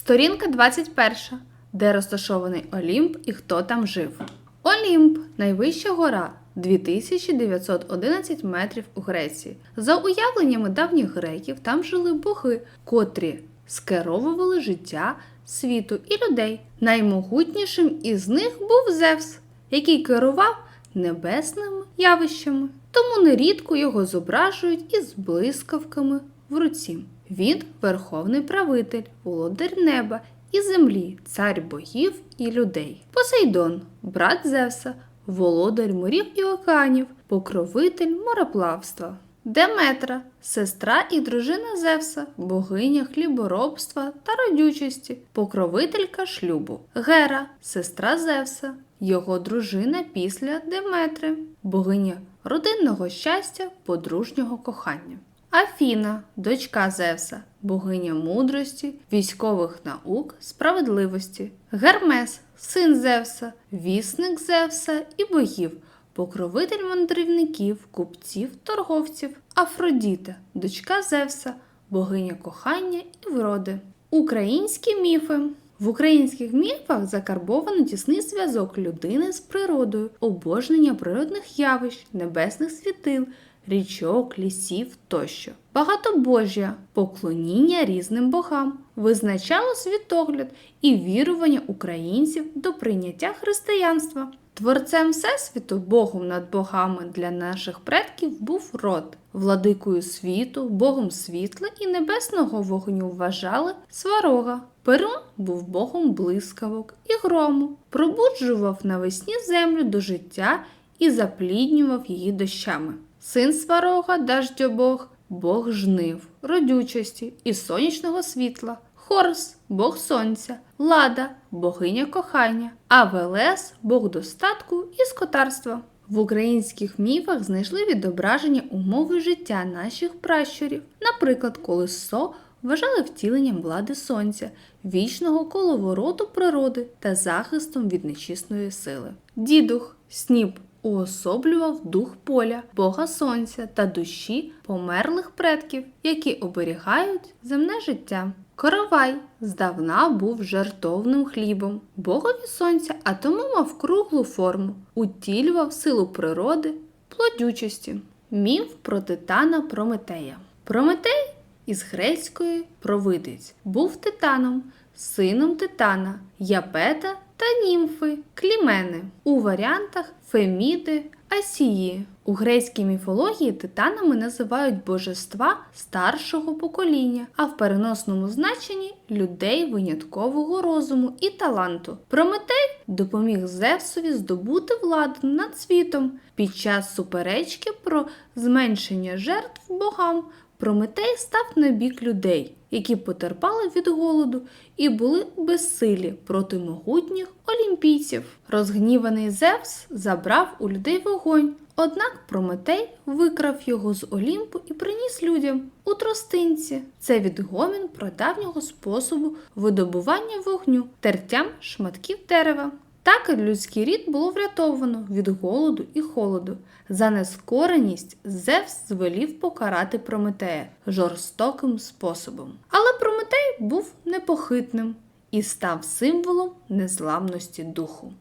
Сторінка 21, де розташований Олімп і хто там жив. Олімп найвища гора 2911 метрів у Греції. За уявленнями давніх греків, там жили боги, котрі скеровували життя світу і людей. Наймогутнішим із них був Зевс, який керував небесними явищами. Тому нерідко його зображують із блискавками в руці. Він верховний правитель, володар неба і землі, цар богів і людей. Посейдон, брат Зевса, володар морів і океанів, покровитель мореплавства. Деметра, сестра і дружина Зевса, богиня хліборобства та родючості, покровителька шлюбу. Гера, сестра Зевса, його дружина після Деметри, богиня родинного щастя, подружнього кохання. Афіна, дочка Зевса, богиня мудрості, військових наук, справедливості. Гермес, син Зевса, вісник Зевса і богів, покровитель мандрівників, купців, торговців. Афродіта, дочка Зевса, богиня кохання і вроди. Українські міфи. В українських міфах закарбовано тісний зв'язок людини з природою, обожнення природних явищ, небесних світил, річок, лісів тощо. Багатобожжя, поклоніння різним богам, визначало світогляд і вірування українців до прийняття християнства. Творцем Всесвіту, Богом над богами для наших предків був род. Владикою світу, Богом світла і небесного вогню вважали сварога. Перун був богом блискавок і грому, пробуджував навесні землю до життя і запліднював її дощами. Син сварога, даждьобог, бог жнив, родючості і сонячного світла. Хорс бог сонця, лада богиня кохання, а Велес бог достатку і скотарства. В українських міфах знайшли відображення умови життя наших пращурів, наприклад, колесо вважали втіленням влади сонця, вічного коловороту природи та захистом від нечисної сили. Дідух, сніп уособлював дух поля, бога сонця та душі померлих предків, які оберігають земне життя. Коровай здавна був жартовним хлібом, богові сонця, а тому мав круглу форму, утілював силу природи, плодючості. Міф про титана Прометея. Прометей із грецької провидець був титаном, сином титана, Япета та німфи Клімени у варіантах Феміди, Асії. У грецькій міфології титанами називають божества старшого покоління, а в переносному значенні людей виняткового розуму і таланту. Прометей допоміг Зевсові здобути владу над світом під час суперечки про зменшення жертв богам. Прометей став на бік людей, які потерпали від голоду і були безсилі проти могутніх олімпійців. Розгніваний Зевс забрав у людей вогонь, однак Прометей викрав його з Олімпу і приніс людям у тростинці. Це відгомін про давнього способу видобування вогню, тертям шматків дерева. Так людський рід було врятовано від голоду і холоду. За нескореність Зевс звелів покарати Прометея жорстоким способом. Але Прометей був непохитним і став символом незламності духу.